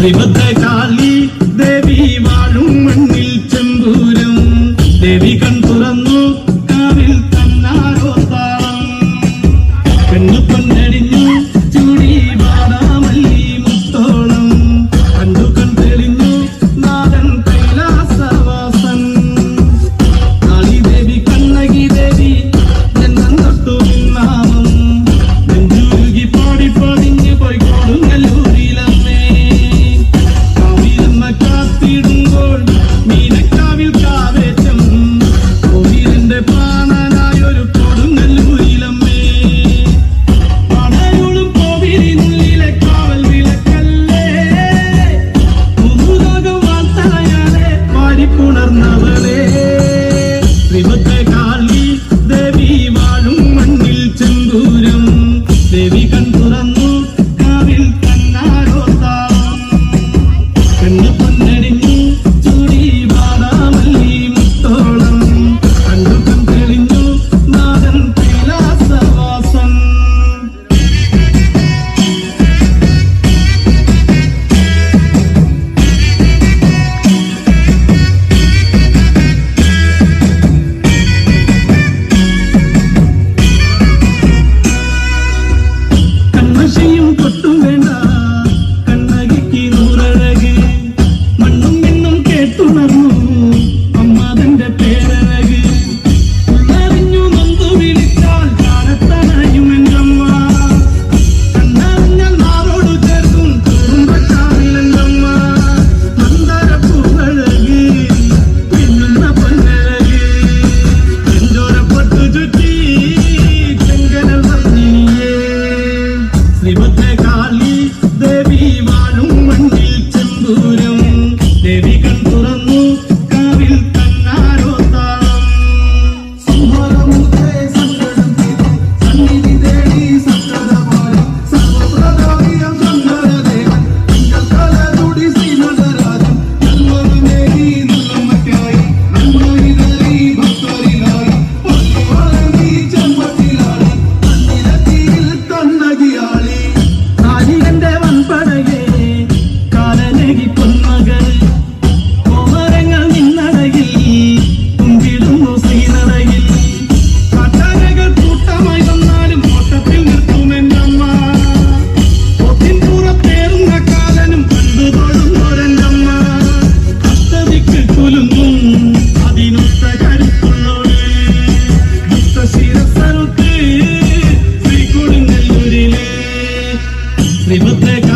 श्रीमद्ध काली സിന്ദൂരം ദേവി കൺ തുറന്നു കാവിൽ കണ്ണാരോ താളം levanta e